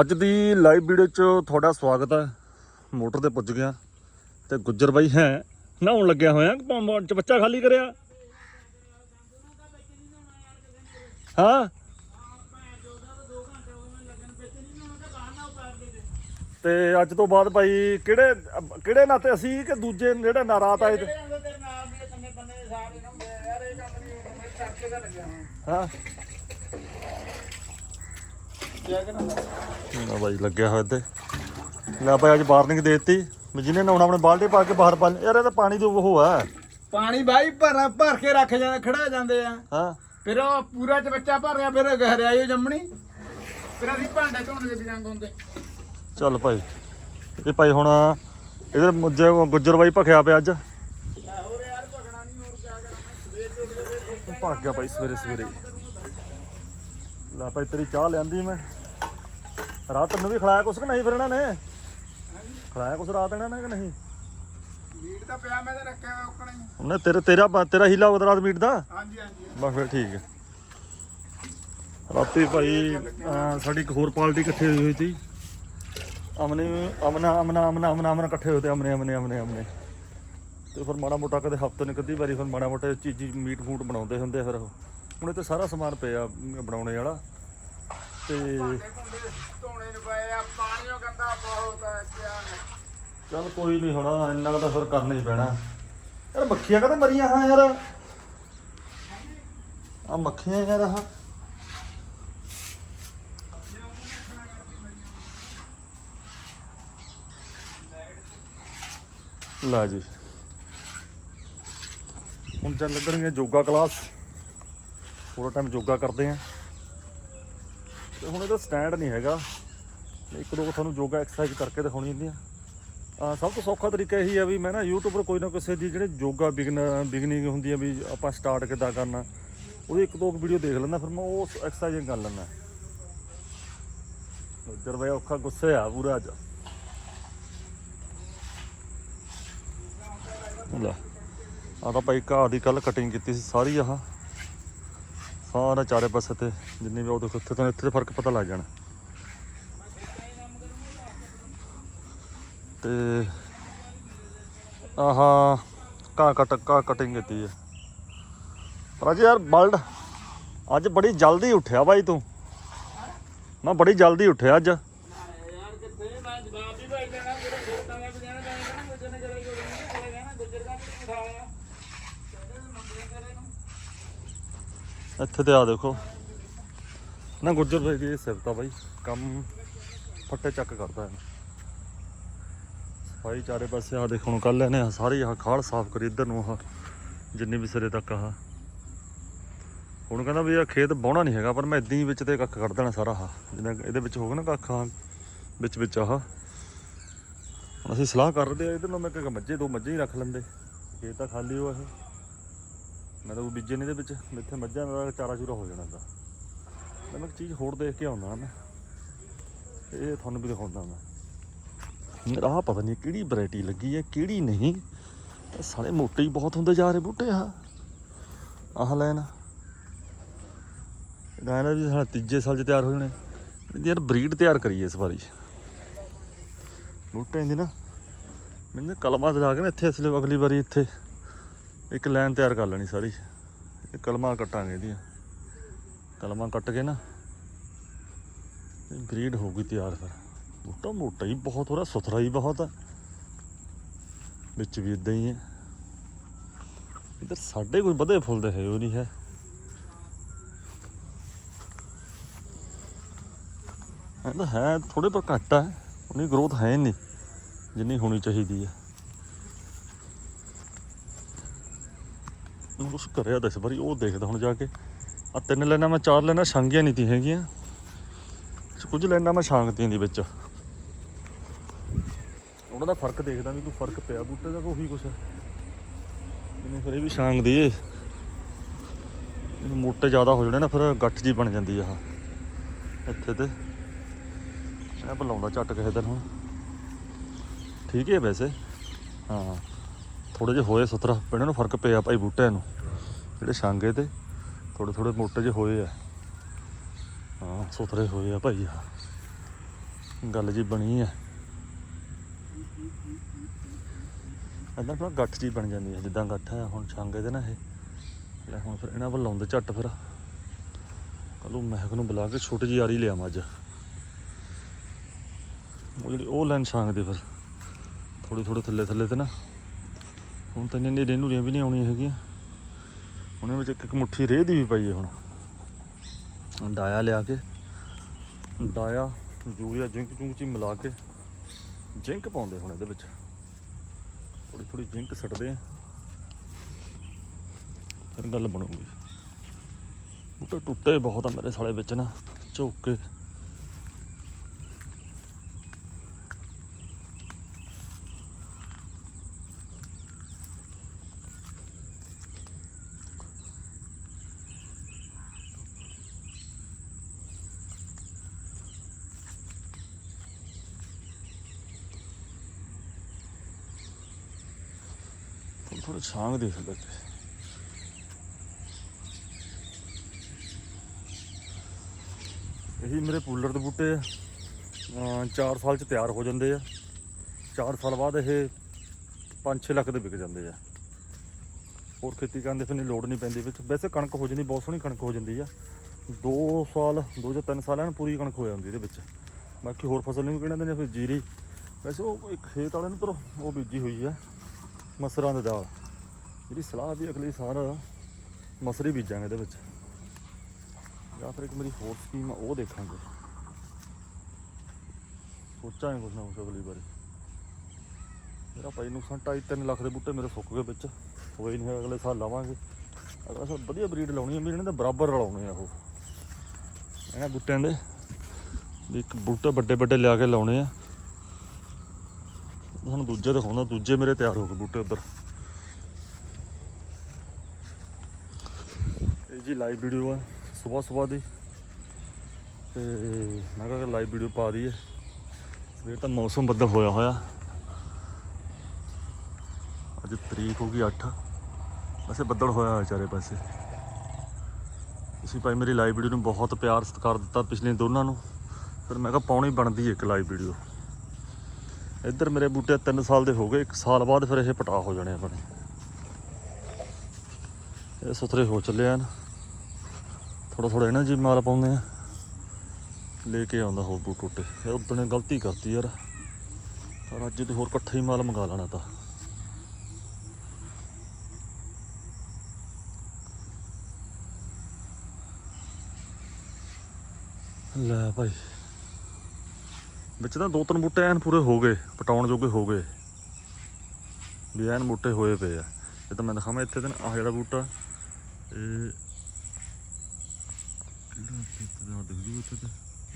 ਅੱਜ ਦੀ live video 'ਚ ਤੁਹਾਡਾ ਸਵਾਗਤ ਹੈ ਮੋਟਰ ਤੇ ਪੁੱਜ ਗਿਆ ਤੇ ਗੁੱਜਰ ਬਾਈ ਹੈ, ਨਹਾਉਣ ਲੱਗਿਆ ਹੋਇਆ ਚ ਬੱਚਾ ਖਾਲੀ ਕਰਿਆ। ਹਾਂ। ਤੇ ਅੱਜ ਤੋਂ ਬਾਅਦ ਭਾਈ ਕਿਹੜੇ ਕਿਹੜੇ ਨਾਤੇ ਅਸੀਂ ਕਿ ਦੂਜੇ ਜਿਹੜੇ ਨਾਰਾਤ ਆਏ ਤੇ ਹਾਂ। ਨਾ? ਬਾਈ ਲੱਗਿਆ ਹੋਇਆ ਇੱਥੇ। ਲੈ ਭਾਈ ਅੱਜ ਵਾਰਨਿੰਗ ਦੇ ਦਿੱਤੀ। ਵੀ ਜਿਹਨੇ ਨਹਾਉਣਾ ਆਪਣੇ ਬਾਲਟੀ ਪਾ ਕੇ ਬਾਹਰ ਪਾ ਯਾਰ ਇਹ ਤਾਂ ਪਾਣੀ ਦੀ ਉਹ ਹੈ। ਪਾਣੀ ਬਾਈ ਭਰ ਭਰ ਕੇ ਰੱਖ ਜਾਂਦੇ ਖੜਾ ਜਾਂਦੇ ਆ। ਹਾਂ। ਫਿਰ ਉਹ ਪੂਰਾ ਚ ਬੱਚਾ ਭਰ ਗਿਆ ਫਿਰ ਗਹਿਰਾਈ ਜੰਮਣੀ। ਫਿਰ ਅਸੀਂ ਭਾਂਡਾ ਧੋਣ ਦੇ ਬਿਜੰਗ ਹੁੰਦੇ ਚੱਲ ਭਾਈ। ਇਹ ਭਾਈ ਹੁਣ ਇਹਦੇ ਮੁੱਜੇ ਗੁੱਜਰ ਬਾਈ ਭਖਿਆ ਪਿਆ ਅੱਜ। ਹੋਰ ਯਾਰ ਭਗਣਾ ਨਹੀਂ ਹੋਰ ਕਿਆ ਕਰਨਾ ਸਵੇਰ ਤੋਂ ਸਵੇਰੇ ਭੱਗ ਗਿਆ ਭਾਈ ਸਵੇਰੇ ਸਵੇਰੇ ਲੈ ਭਾਈ ਤੇਰੀ ਚਾਹ ਲਿਆਂਦੀ ਮੈਂ। ਰਾਤ ਤੈਨੂੰ ਵੀ ਖਿਲਾਇਆ ਕੁਛ ਕਿ ਨਹੀਂ ਫਿਰ ਇਹਨਾਂ ਨੇ? ਖਿਲਾਇਆ ਕੁਛ ਰਾਤ ਇਹਨਾਂ ਨੇ ਕਿ ਨਹੀਂ? ਮੀਟ ਤਾਂ ਪਿਆ ਮੈਂ ਤਾਂ ਰੱਖਿਆ ਹੋਇਆ ਉੱਕਣਾ ਹੀ ਉਹਨੇ ਤੇਰੇ ਤੇਰਾ ਤੇਰਾ ਹੀਲਾ ਉਹਦਾ ਰਾਤ ਮੀਟ ਦਾ? ਹਾਂਜੀ ਹਾਂਜੀ ਬਸ ਫਿਰ ਠੀਕ ਹੈ। ਰਾਤੀ ਭਾਈ ਅਹ ਸਾਡੀ ਇੱਕ ਹੋਰ ਪਾਰਟੀ ਇਕੱਠੇ ਹੋਈ ਹੋਈ ਸੀ। ਅਮਨੇ ਅਮਨਾ ਅਮਨਾ ਅਮਨਾ ਅਮਨਾ ਅਮਨਾ ਇਕੱਠੇ ਹੋਏ ਤੇ ਅਮਨੇ ਅਮਨੇ ਅਮਨੇ ਅਮਨੇ। ਤੇ ਫਿਰ ਮਾੜਾ ਮੋਟਾ ਕਦੇ ਹਫ਼ਤੇ ਨੇ ਕਦੀ ਵਾਰੀ ਫਿਰ ਮਾੜਾ ਮੋਟਾ ਚੀਜ਼ੀ ਮੀਟ ਫੂਡ ਬਣਾਉਂਦੇ ਹੁੰਦੇ ਆ ਫਿਰ ਉਹ। ਹੁਣ ਇਹ ਤੇ ਸਾਰਾ ਸਮਾਨ ਪਿਆ ਬਣਾਉਣੇ ਵਾਲਾ। ਤੇ ਧੋਣੇ ਨੂੰ ਪਏ ਆ, ਪਾਣੀਓ ਗੰਦਾ ਬਹੁਤ ਆ ਕਿਆ ਚੱਲ ਕੋਈ ਨਹੀਂ ਹੋਣਾ, ਇੰਨਾ ਕੁ ਤਾਂ ਫਿਰ ਕਰਨਾ ਹੀ ਪੈਣਾ। ਯਾਰ ਮੱਖੀਆਂ ਕਦੇ ਮਰੀਆਂ ਹਾਂ ਯਾਰ? ਆ ਮੱਖੀਆਂ ਯਾਰ ਆਹ। ਲਾ ਜੀ। ਹੁਣ ਚੱਲ ਲੱਗਣਗੇ ਯੋਗਾ ਕਲਾਸ। ਪੂਰਾ ਟਾਈਮ ਯੋਗਾ ਕਰਦੇ ਆ। ਤੇ ਹੁਣ ਇਹਦਾ ਸਟੈਂਡ ਨਹੀਂ ਹੈਗਾ। ਇੱਕ ਦੋ ਤੁਹਾਨੂੰ ਯੋਗਾ ਐਕਸਰਸਾਈਜ਼ ਕਰਕੇ ਦਿਖਾਉਣੀ ਹੁੰਦੀਆਂ ਆ। ਸਭ ਤੋਂ ਸੌਖਾ ਤਰੀਕਾ ਇਹੀ ਆ ਵੀ ਮੈਂ ਨਾ YouTube ਪਰ ਕੋਈ ਨਾ ਕਿਸੇ ਦੀ ਜਿਹੜੇ ਯੋਗਾ ਬਿਗਨ, ਬਿਗਨਿੰਗ ਹੁੰਦੀ ਆ ਵੀ ਆਪਾਂ ਸਟਾਰਟ ਕਿੱਦਾਂ ਕਰਨਾ, ਉਹਦੀ ਇੱਕ ਦੋ ਵੀਡੀਓ ਦੇਖ ਲੈਂਦਾ, ਫਿਰ ਮੈਂ ਉਹ ਐਕਸਰਸਾਈਜ਼ ਕਰ ਲੈਂਦਾ ਉਧਰ ਬਈ ਔਖਾ ਗੁੱਸੇ ਆ ਪੂਰਾ ਅੱਜ। ਲੈ ਆ ਤਾਂ ਭਾਈ ਘਾਹ ਦੀ ਕੱਲ ਕਟਿੰਗ ਕੀਤੀ ਸੀ ਸਾਰੀ ਆਹ। ਸਾਰਾ ਚਾਰੇ ਪਾਸੇ ਤੇ, ਜਿੰਨੀ ਵੀ ਉਹ ਦੇਖੋ ਇੱਥੇ ਤੋਂ ਇੱਥੇ ਫ਼ਰਕ ਪਤਾ ਲੱਗ ਜਾਣਾ। ਤੇ ਆਹਾ ਕਾ ਕਟ ਕਾ ਕਟਿੰਗ ਕੀਤੀ ਹੈ ਪਰ ਯਾਰ ਬਲਡ ਅੱਜ ਬੜੀ ਜਲਦੀ ਉੱਠਿਆ ਬਾਈ ਤੂੰ। ਮੈਂ ਬੜੀ ਜਲਦੀ ਉੱਠਿਆ ਅੱਜ। ਇੱਥੇ ਤੇ ਆ ਦੇਖੋ। ਨਾ ਗੁੱਜਰ ਭਾਈ ਦੀ ਸਿਫਤ ਆ ਬਾਈ। ਕੰਮ ਫੱਟੇ ਚੱਕ ਕਰਦਾ ਹੈ ਸਫ਼ਾਈ ਚਾਰੇ ਪਾਸੇ ਆ, ਦੇਖੋ ਹੁਣ ਕੱਲ ਇਹਨੇ ਸਾਰੀ ਆਹ ਖਾਲ ਸਾਫ਼ ਕਰੀ, ਇੱਧਰ ਨੂੰ ਆਹ ਜਿੰਨੀ ਵੀ ਸਿਰੇ ਤੱਕ ਆਹ। ਹੁਣ ਕਹਿੰਦਾ ਵੀ ਇਹ ਖੇਤ ਬਾਉਣਾ ਨਹੀਂ ਹੈਗਾ, ਪਰ ਮੈਂ ਇਦਾਂ ਹੀ ਵਿੱਚ ਤੇ ਕੱਖ ਕੱਢ ਦੇਣਾ ਸਾਰਾ ਆਹ। ਜਿਵੇਂ ਇਹਦੇ ਵਿੱਚ ਹੋਗਾ ਨਾ ਕੱਖ ਆਹ, ਵਿੱਚ ਵਿੱਚ ਆਹ। ਹੁਣ ਅਸੀਂ ਸਲਾਹ ਕਰਦੇ ਆ ਇਹਦੇ ਨੂੰ ਮੈਂ ਕਿਹਾ ਮੱਝੇ, ਦੋ ਮੱਝੇ ਹੀ ਰੱਖ ਲੈਂਦੇ। ਖੇਤ ਤਾਂ ਖਾਲੀ ਹੋ ਇਹ। ਮੈਂ ਤਾਂ ਉਹ ਬੀਜੇ ਨੇ ਇਹਦੇ ਵਿੱਚ ਇੱਥੇ ਮੱਝਾਂ ਦਾ ਚਾਰਾ ਚੂਰਾ ਹੋ ਜਾਣਾ ਦਾ ਮੈਂ ਇੱਕ ਚੀਜ਼ ਹੋਰ ਦੇਖ ਕੇ ਆਉਂਦਾ ਮੈਂ। ਇਹ ਤੁਹਾਨੂੰ ਵੀ ਦਿਖਾਉਂਦਾ ਮੈਂ। ਆਹ ਪਤਾ ਨਹੀਂ ਕਿਹੜੀ ਵੈਰਾਈਟੀ ਲੱਗੀ ਹੈ, ਕਿਹੜੀ ਨਹੀਂ। ਇਹ ਸਾਲੇ ਮੋਟੇ ਹੀ ਬਹੁਤ ਹੁੰਦੇ ਜਾ ਰਹੇ ਬੂਟੇ ਆ। ਆਹ ਲੈਣ ਗਾਇਨਾ ਵੀ ਸਾਡਾ ਤੀਜੇ ਸਾਲ 'ਚ ਤਿਆਰ ਹੋ ਜਾਣੇ। ਯਾਰ ਬਰੀਡ ਤਿਆਰ ਕਰੀਏ ਇਸ ਵਾਰੀ। ਬੂਟੇ ਦੀ ਨਾ, ਮੈਨੂੰ ਕਲਮਾਂ ਲਗਾ ਕੇ ਨਾ ਇੱਥੇ ਅਸਲੇ, ਅਗਲੀ ਵਾਰੀ ਇੱਥੇ ਇੱਕ ਲਾਈਨ ਤਿਆਰ ਕਰ ਲੈਣੀ ਸਾਰੀ। ਇਹ ਕਲਮਾਂ ਕੱਟਾਂਗੇ ਇਹਦੀਆਂ। ਕਲਮਾਂ ਕੱਟ ਕੇ ਨਾ, ਬਰੀਡ ਹੋਊਗੀ ਤਿਆਰ ਫਿਰ। ਬੂਟਾ ਮੋਟਾ ਹੀ, ਬਹੁਤ ਹੋ ਰਿਹਾ ਸੁਥਰਾ ਹੀ ਬਹੁਤ ਆ। ਵਿੱਚ ਵੀ ਇਦਾਂ ਹੀ ਹੈ ਇਧਰ ਸਾਡੇ ਕੋਈ ਵਧੇ ਫੁੱਲਦੇ ਹੈ ਉਹ ਨਹੀਂ ਹੈ। ਇਹ ਹੈ ਥੋੜੇ ਪਰ ਘੱਟ ਹੈ ਉਹਨੀ ਗਰੋਥ ਹੈ ਨਹੀਂ, ਜਿੰਨੀ ਹੋਣੀ ਚਾਹੀਦੀ ਹੈ ਨੂੰ ਕੁਛ ਕਰਿਆ ਦੱਸ ਵਾਰੀ, ਉਹ ਦੇਖਦਾ ਹੁਣ ਜਾ ਕੇ। ਆ ਤਿੰਨ ਲੈਣਾ ਮੈਂ, ਚਾਰ ਲੈਣਾ ਛਾਂਗੀਆਂ ਨਹੀਂ ਤੀ ਹੈਗੀਆਂ। ਕੁਝ ਲੈਣਾ ਮੈਂ ਛਾਂਗਤੀਆਂ ਦੀ ਵਿੱਚ। ਉਹਨਾਂ ਦਾ ਫ਼ਰਕ ਦੇਖਦਾ ਵੀ ਕੋਈ ਫ਼ਰਕ ਪਿਆ ਬੂਟੇ ਦਾ ਉਹੀ ਕੁਛ ਜਿਵੇਂ ਫਿਰ ਇਹ ਵੀ ਛਾਂਗਦੀ ਏ ਇਹਨੂੰ ਮੋਟੇ ਜ਼ਿਆਦਾ ਹੋ ਜਾਣੇ ਨਾ, ਫਿਰ ਗੱਠ ਜੀ ਬਣ ਜਾਂਦੀ ਆ ਇੱਥੇ ਤੇ। ਇਹ ਬੁਲਾਉਂਦਾ ਝੱਟ ਕਿਸੇ ਦਿਨ ਹੁਣ। ਠੀਕ ਹੈ ਵੈਸੇ। ਹਾਂ। ਥੋੜੇ ਜਿਹੇ ਹੋਏ ਸੁਥਰਾ ਪਿੰਡ ਨੂੰ ਫ਼ਰਕ ਪਿਆ ਭਾਈ ਬੂਟਿਆਂ ਨੂੰ। ਜਿਹੜੇ ਛਾਂਗੇ ਤੇ ਥੋੜੇ ਥੋੜੇ ਮੋਟੇ ਜਿਹੇ ਹੋਏ ਆ। ਹਾਂ ਸੁਥਰੇ ਹੋਏ ਆ ਭਾਈ ਆ ਗੱਲ ਜੀ ਬਣੀ ਆ। ਇਦਾਂ ਤਾਂ ਗੱਠ ਜੀ ਬਣ ਜਾਂਦੀ ਹੈ ਜਿੱਦਾਂ ਗੱਠ ਹੈ ਹੁਣ ਛਾਂਗੇ ਦੇ ਨਾ ਇਹ। ਲੈ ਹੁਣ ਫਿਰ ਇਹਨਾਂ ਵੱਲ ਲਾਉਂਦੇ ਝੱਟ ਫਿਰ। ਕੱਲੂ ਮਹਿਕ ਨੂੰ ਬੁਲਾ ਕੇ ਛੋਟੀ ਜੀ ਆਰੀ ਲਿਆਵਾਂ ਅੱਜ। ਉਹ ਜਿਹੜੀ ਉਹ ਲਾਈਨ ਛਾਂਗਦੇ ਫਿਰ। ਥੋੜੀ ਥੋੜੇ ਥੱਲੇ ਥੱਲੇ ਤੇ ਨਾ। ਹੁਣ ਤਾਂ ਇੰਨੇ ਨੇੜੇ ਨੂਰੀਆਂ ਵੀ ਨਹੀਂ ਆਉਣੀਆਂ ਹੈਗੀਆਂ। ਉਹਨਾਂ ਵਿੱਚ ਇੱਕ ਇੱਕ ਮੁੱਠੀ ਰੇਹ ਦੀ ਵੀ ਪਈ ਹੈ ਹੁਣ। ਡਾਇਆ ਲਿਆ ਕੇ। ਡਾਇਆ ਯੂਰੀਆ ਜਿੰਕ ਜੁੰਕ ਚੀ ਮਿਲਾ ਕੇ ਜਿੰਕ ਪਾਉਂਦੇ ਹੁਣ ਇਹਦੇ ਵਿੱਚ। ਥੋੜੀ ਥੋੜੀ ਜਿੰਕ ਸੱਟਦੇ ਆ। ਫਿਰ ਗੱਲ ਬਣੂਗੀ। ਬੂਟੇ ਟੁੱਟੇ ਬਹੁਤ ਆ ਮੇਰੇ ਸਾਲੇ ਵਿੱਚ ਨਾ, ਝੁੱਕ। ਕੇ ਥੋੜਾ ਛਾਂਗ ਦੇ ਸਕਦਾ ਇਹੀ ਮੇਰੇ ਪੂਲਰ ਦੇ ਬੂਟੇ ਆ 4 ਸਾਲ ਚ ਤਿਆਰ ਹੋ ਜਾਂਦੇ ਆ। 4 ਸਾਲ ਬਾਅਦ ਇਹ 5-6 ਲੱਖ ਦੇ ਵਿਕ ਜਾਂਦੇ ਆ। ਹੋਰ ਖੇਤੀ ਕਰਨ ਦੀ ਫਿਰ ਲੋੜ ਨਹੀਂ ਪੈਂਦੀ ਵਿੱਚ। ਵੈਸੇ ਕਣਕ ਹੋ ਜਾਂਦੀ, ਬਹੁਤ ਸੋਹਣੀ ਕਣਕ ਹੋ ਜਾਂਦੀ ਆ। 2 ਸਾਲ 2 ਜਾਂ 3 ਸਾਲਾਂ ਨੂੰ ਪੂਰੀ ਕਣਕ ਹੋ ਜਾਂਦੀ ਇਹਦੇ ਵਿੱਚ। ਬਾਕੀ ਹੋਰ ਫਸਲ ਨਹੀਂ ਕਿਹਨਾਂ ਦੇ ਨੇ ਫਿਰ ਜੀਰੀ। ਵੈਸੇ ਉਹ ਇੱਕ ਖੇਤ ਵਾਲੇ ਨੂੰ ਪਰ ਉਹ ਬੀਜੀ ਹੋਈ ਆ। ਮਸਰਾਂ ਦੀ ਦਾਲ। ਜਿਹੜੀ ਸਲਾਹ ਵੀ ਅਗਲੇ ਸਾਲ ਮਸਰੀ ਬੀਜਾਂਗੇ ਇਹਦੇ ਵਿੱਚ। ਜਾਂ ਫਿਰ ਇੱਕ ਮੇਰੀ ਹੋਰ ਸਕੀਮ ਆ, ਉਹ ਦੇਖਾਂਗੇ। ਸੋਚਾਂਗੇ ਕੁਛ ਨਾ ਕੁਛ ਅਗਲੀ ਵਾਰੀ। ਮੇਰਾ ਭਾਈ ਨੁਕਸਾਨ ਢਾਈ ਤਿੰਨ ਲੱਖ ਦੇ ਬੂਟੇ ਮੇਰੇ ਸੁੱਕ ਗਏ ਵਿੱਚ। ਹੋਏ ਨਹੀਂ ਅਗਲੇ ਸਾਲ ਲਾਵਾਂਗੇ। ਅਗਲੇ ਸਾਲ ਵਧੀਆ ਬਰੀਡ ਲਾਉਣੀ ਆ ਵੀ ਇਹਨਾਂ ਦੇ ਬਰਾਬਰ ਰਲਾਉਣੇ ਆ ਉਹ। ਇਹਨਾਂ ਬੂਟਿਆਂ ਦੇ ਵੀ ਇੱਕ ਬੂਟੇ ਵੱਡੇ ਵੱਡੇ ਲਿਆ ਕੇ ਲਾਉਣੇ ਆ। ਤੁਹਾਨੂੰ ਦੂਜੇ ਦਿਖਾਉਂਦਾ ਦੂਜੇ ਮੇਰੇ ਤਿਆਰ ਹੋ ਗਏ ਬੂਟੇ ਉੱਧਰ। ਇਹ ਜੀ ਲਾਈਵ ਵੀਡੀਓ ਆ, ਸਵੇਰ ਸਵੇਰ ਦੀ। ਤੇ ਮੈਂ ਕਿਹਾ ਲਾਈਵ ਵੀਡੀਓ ਪਾ ਦਈਏ। ਸਵੇਰ ਤਾਂ ਮੌਸਮ ਬੱਦਲ ਹੋਇਆ ਹੋਇਆ। ਅੱਜ ਤਰੀਕ ਹੋ ਗਈ 8 ਵੈਸੇ ਬੱਦਲ ਹੋਇਆ ਹੋਇਆ ਚਾਰੇ ਪਾਸੇ। ਤੁਸੀਂ ਭਾਈ ਮੇਰੀ ਲਾਈਵ ਵੀਡੀਓ ਨੂੰ ਬਹੁਤ ਪਿਆਰ ਸਤਿਕਾਰ ਦਿੱਤਾ ਪਿਛਲੇ ਦੋਨਾਂ ਨੂੰ। ਫਿਰ ਮੈਂ ਕਿਹਾ ਪਾਉਣੀ ਬਣਦੀ ਹੈ ਇੱਕ ਲਾਈਵ ਵੀਡੀਓ ਇੱਧਰ ਮੇਰੇ ਬੂਟੇ 3 ਸਾਲ ਦੇ ਹੋ ਗਏ 1 ਸਾਲ ਬਾਅਦ ਫਿਰ ਇਹ ਪਟਾ ਹੋ ਜਾਣੇ ਆਪਣੇ। ਇਹ ਸੁਥਰੇ ਹੋ ਚੱਲੇ ਹਨ। ਥੋੜਾ ਥੋੜਾ ਇਹਨਾਂ ਜੀ ਮਾਲ ਪਾਉਂਦੇ ਆ ਲੈ ਕੇ ਆਉਂਦਾ ਹੋਰ ਬੂਟ ਟੁੱਟੇ। ਇਹ ਉਦੋਂ ਨੇ ਗਲਤੀ ਕਰਤੀ ਯਾਰ। ਪਰ ਅੱਜ ਤੇ ਹੋਰ ਇਕੱਠਾ ਹੀ ਮਾਲ ਮੰਗਾ ਲੈਣਾ ਤਾਂ। ਲੈ ਭਾਈ। ਵਿੱਚ ਤਾਂ ਦੋ ਤਿੰਨ ਬੂਟੇ ਐਨ ਪੂਰੇ ਹੋ ਗਏ, ਪਟਾਉਣ ਜੋਗੇ ਹੋ ਗਏ। ਵੀ ਐਨ ਬੂਟੇ ਹੋਏ ਪਏ ਆ। ਇਹ ਤਾਂ ਮੈਂ ਦਿਖਾਵਾਂ ਇੱਥੇ ਤਾਂ ਆਹ ਜਿਹੜਾ ਬੂਟਾ। ਇਹ ਕਿਹੜਾ ਇੱਥੇ ਦਾ ਦਿਖ ਜੂ ਇੱਥੇ ਤੇ,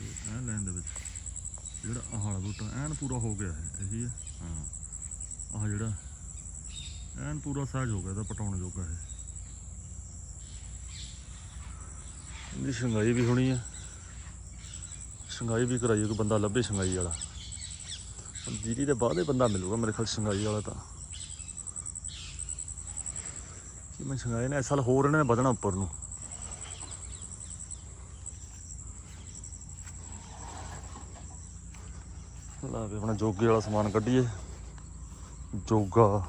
ਇਹ ਲਾਈਨ ਦੇ ਵਿੱਚ। ਜਿਹੜਾ ਆਹ ਵਾਲਾ ਬੂਟਾ ਐਨ ਪੂਰਾ ਹੋ ਗਿਆ ਹੈ ਇਹੀ ਹੈ ਹਾਂ ਆਹ ਜਿਹੜਾ ਐਨ ਪੂਰਾ ਸਾਜ ਹੋ ਗਿਆ ਤਾਂ ਪਟਾਉਣ ਜੋਗਾ ਹੈ ਇਹਦੀ ਸ਼ੰਗਾਈ ਵੀ ਹੋਣੀ ਹੈ ਸ਼ੰਗਾਈ ਵੀ ਕਰਾਈਏ ਕੋਈ ਬੰਦਾ ਲੱਭੇ ਸ਼ੰਗਾਈ ਵਾਲਾ। ਹੁਣ ਜੀਰੀ ਦੇ ਬਾਅਦ ਹੀ ਬੰਦਾ ਮਿਲੂਗਾ ਮੇਰੇ ਖਿਆਲ ਸ਼ੰਗਾਈ ਵਾਲਾ ਤਾਂ। ਕਿ ਮੈਂ ਸ਼ੰਗਾਈ ਨੇ ਇਸ ਸਾਲ ਹੋਰ ਇਹਨਾਂ ਨੇ ਵਧਣਾ ਉੱਪਰ ਨੂੰ। ਲਾ ਵੀ ਆਪਣਾ ਜੋਗੇ ਵਾਲਾ ਸਮਾਨ ਕੱਢੀਏ। ਜੋਗਾ।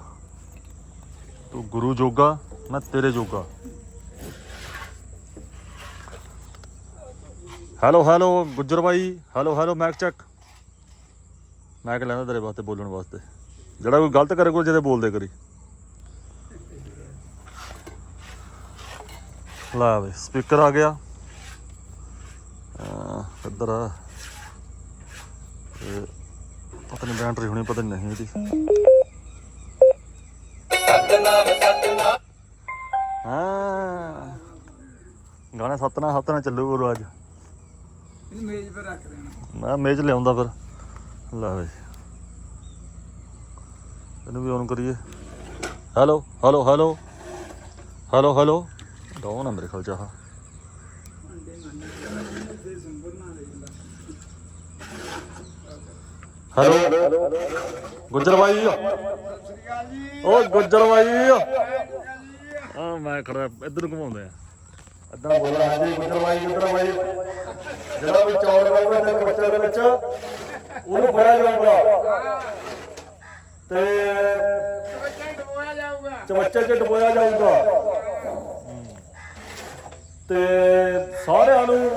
ਤੂੰ ਗੁਰੂ ਜੋਗਾ, ਮੈਂ ਤੇਰੇ ਜੋਗਾ। ਹੈਲੋ ਹੈਲੋ ਗੁੱਜਰ ਬਾਈ। ਹੈਲੋ ਹੈਲੋ ਮੈਕ ਚੈੱਕ ਮੈਂ ਕਿ ਲੈਂਦਾ ਤੇਰੇ ਵਾਸਤੇ, ਬੋਲਣ ਵਾਸਤੇ। ਜਿਹੜਾ ਕੋਈ ਗਲਤ ਕਰੇ, ਕੋਈ ਜਦੇ ਬੋਲਦੇ ਕਰੀ। ਲਾ ਵੇ ਸਪੀਕਰ ਆ ਗਿਆ। ਇੱਧਰ ਆ। ਪਤਾ ਨਹੀਂ ਬੈਟਰੀ ਹੋਣੀ, ਪਤਾ ਨਹੀਂ ਇਹਦੀ। ਹਾਂ। ਗਾਣਾ ਸਤਨਾ ਸਤਨਾ ਚੱਲੂ ਅੱਜ। ਇਹਨੂੰ ਮੇਜ਼ 'ਤੇ ਰੱਖ ਦੇਣਾ। ਮੈਂ ਮੇਜ਼ ਲਿਆਉਂਦਾ ਫਿਰ। ਲੈ ਬਈ। ਇਹਨੂੰ ਵੀ ਔਨ ਕਰੀਏ। Hello hello hello hello hello down ਆ ਮੇਰੇ ਖਿਆਲ ਅੰਡੇ ਮੰਨ ਜਾਂਦਾ ਹੈਲੋ ਗੁੱਜਰ ਬਾਈ। ਸਤਿ ਸ੍ਰੀ ਅਕਾਲ ਜੀ ਓ ਗੁੱਜਰ ਬਾਈ। ਆ ਮੈਂ ਖੜਾ ਇੱਧਰ ਨੂੰ ਘੁਮਾਉਂਦੇ। ਆ ਅੱਧਾ ਬੋਲਣਾ ਹਾਂਜੀ ਗੁੱਜਰ ਬਾਈ ਗੁੱਜਰ ਬਾਈ ਜਿਹੜਾ ਵੀ ਚੌੜ ਲੱਗਦਾ ਤੇ ਬੱਚੇ ਦੇ ਵਿੱਚ, ਉਹਨੂੰ ਫੜਿਆ ਜਾਊਗਾ। ਤੇ ਬੱਚਾ 'ਚ ਡਬੋਇਆ ਜਾਊਗਾ। ਤੇ ਸਾਰਿਆਂ ਨੂੰ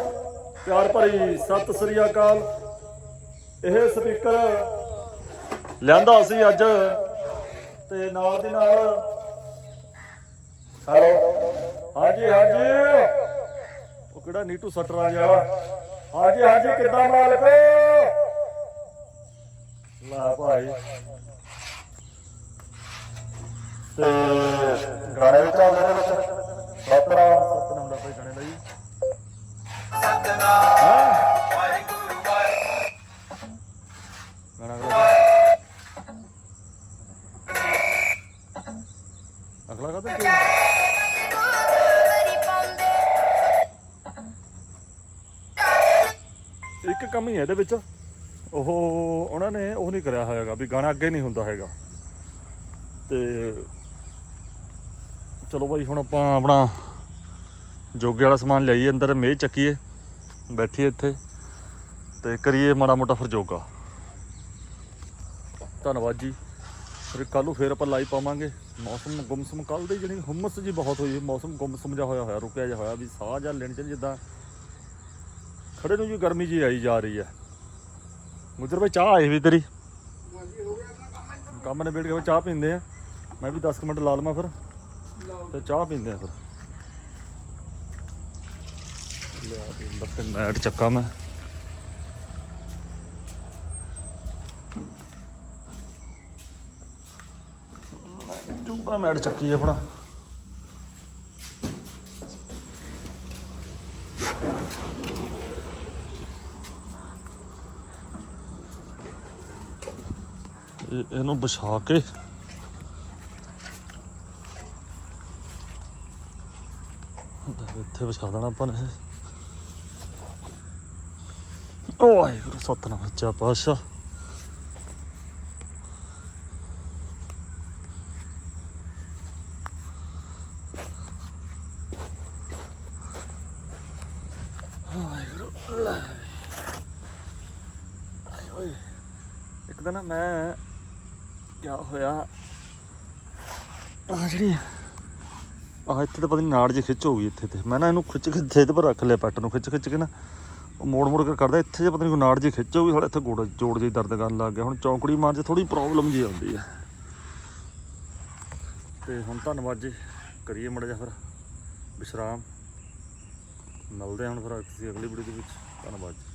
ਪਿਆਰ ਭਰੀ ਸਤਿ ਸ੍ਰੀ ਅਕਾਲ। ਇਹ ਸਪੀਕਰ ਲਿਆਂਦਾ ਸੀ ਅੱਜ। ਤੇ ਨਾਲ ਦੀ ਨਾਲ ਹੈਲੋ। ਹਾਂਜੀ ਹਾਂਜੀ। ਉਹ ਕਿਹੜਾ ਨੀਟੂ ਸੱਟਰ ਗਿਆ। ਹਾਂਜੀ ਹਾਂਜੀ ਕਿੱਦਾਂ ਮਾਲਕ ਲਾ ਭਾਈ। ਤੇ ਗਾਣੇ ਵਿੱਚ ਆ ਮੇਰੇ ਵਿੱਚ। ਸਤਨਾਮ ਸਤਨਾਮ ਦਾ ਭਾਈ ਗਾਣੇ ਦਾ ਜੀ। ਹਾਂ। ਇੱਕ ਕੰਮ ਹੀ ਹੈ ਇਹਦੇ ਵਿੱਚ। ਉਹ ਉਹਨਾਂ ਨੇ ਉਹ ਨਹੀਂ ਕਰਿਆ ਹੋਇਆਗਾ ਵੀ ਗਾਣਾ ਅੱਗੇ ਨਹੀਂ ਹੁੰਦਾ ਹੈਗਾ। ਤੇ ਚਲੋ ਬਾਈ, ਹੁਣ ਆਪਾਂ ਆਪਣਾ ਜੋਗੇ ਵਾਲਾ ਸਮਾਨ ਲਿਆਈਏ, ਅੰਦਰ ਮੇਹ ਚੱਕੀਏ, ਬੈਠੀਏ ਇੱਥੇ ਤੇ ਕਰੀਏ ਮਾੜਾ ਮੋਟਾ ਫਿਰ ਜੋਗਾ। ਧੰਨਵਾਦ ਜੀ। ਫਿਰ ਕੱਲ ਨੂੰ ਫੇਰ ਆਪਾਂ ਲਾਈ ਪਾਵਾਂਗੇ। ਮੌਸਮ ਗੁੰਮਸਮ ਕੱਲ ਦੀ ਜਿਹੜੀ ਹੁਮਸ ਜੀ ਬਹੁਤ ਹੋਈ, ਮੌਸਮ ਗੁੰਮਸਮ ਜਿਹਾ ਹੋਇਆ ਹੋਇਆ, ਰੁਕਿਆ ਜਿਹਾ ਹੋਇਆ ਵੀ ਸਾਹ ਜਾਂ ਲੈਣ ਚ ਜਿੱਦਾਂ। ਖੜੇ ਨੂੰ ਜੀ ਗਰਮੀ ਜੀ ਆਈ ਜਾ ਰਹੀ ਹੈ। ਮੁੱਦਰ ਭਾਈ ਚਾਹ ਆਈ ਵੀ ਤੇਰੀ? ਕੰਮ ਨੇ ਬੈਠ ਕੇ ਚਾਹ ਪੀਂਦੇ ਆ। ਮੈਂ ਵੀ 10 ਕੁ ਮਿੰਟ ਲਾ ਲਵਾਂ ਫਿਰ। ਤੇ ਚਾਹ ਪੀਂਦੇ ਆ ਫਿਰ। ਲਿਆ ਵੀ ਤੇ ਮੈਟ ਚੱਕਾ ਮੈਂ। ਜੂਗਾ ਮੈਟ ਚੱਕੀ ਆਪਣਾ ਇਹ- ਇਹਨੂੰ ਵਿਛਾ ਕੇ। ਇੱਥੇ ਵਿਛਾ ਦੇਣਾ ਆਪਾਂ ਨੇ। ਓ ਵਾਹਿਗੁਰੂ ਸਤਨਾਮ ਸੱਚਾ ਪਾਤਸ਼ਾਹ ਵਾਹਿਗੁਰੂ ਲੈ ਆਏ ਓਏ ਇੱਕ ਦਿਨ ਨਾ ਮੈਂ ਕਿਆ ਹੋਇਆ ਆ ਜਿਹੜੀ ਆ। ਇੱਥੇ ਤਾਂ ਪਤਾ ਨਹੀਂ ਨਾੜ ਜੇ ਖਿੱਚ ਹੋ ਗਈ ਇੱਥੇ ਤੇ। ਮੈਂ ਨਾ ਇਹਨੂੰ ਖਿੱਚ ਕੇ ਥੇਤ ਪਰ ਰੱਖ ਲਿਆ ਪੈਟ ਨੂੰ, ਖਿੱਚ ਖਿੱਚ ਕੇ ਨਾ। ਉਹ ਮੋੜ ਮੋੜ ਕੇ ਕਰਦਾ ਇੱਥੇ ਜੇ ਪਤਾ ਨਹੀਂ ਕੋਈ ਨਾੜ ਜੇ ਖਿੱਚ ਹੋ ਗਈ ਥੋੜਾ ਇੱਥੇ ਗੋੜ ਜੋੜ ਜਿਹੀ ਦਰਦ ਕਰਨ ਲੱਗ ਗਿਆ। ਹੁਣ ਚੌਂਕੜੀ ਮਾਰ ਜੇ ਥੋੜੀ ਪ੍ਰੋਬਲਮ ਜੀ ਆਉਂਦੀ ਹੈ ਤੇ ਹੁਣ ਧੰਨਵਾਦ ਜੀ। ਕਰੀਏ ਮੜਾ ਜਾ ਫਿਰ ਵਿਸ਼ਰਾਮ। ਮਿਲਦੇ ਹਾਂ ਹੁਣ ਫਿਰ ਕਿਸੇ ਅਗਲੀ ਵੀਡੀਓ ਦੇ ਵਿੱਚ। ਧੰਨਵਾਦ ਜੀ।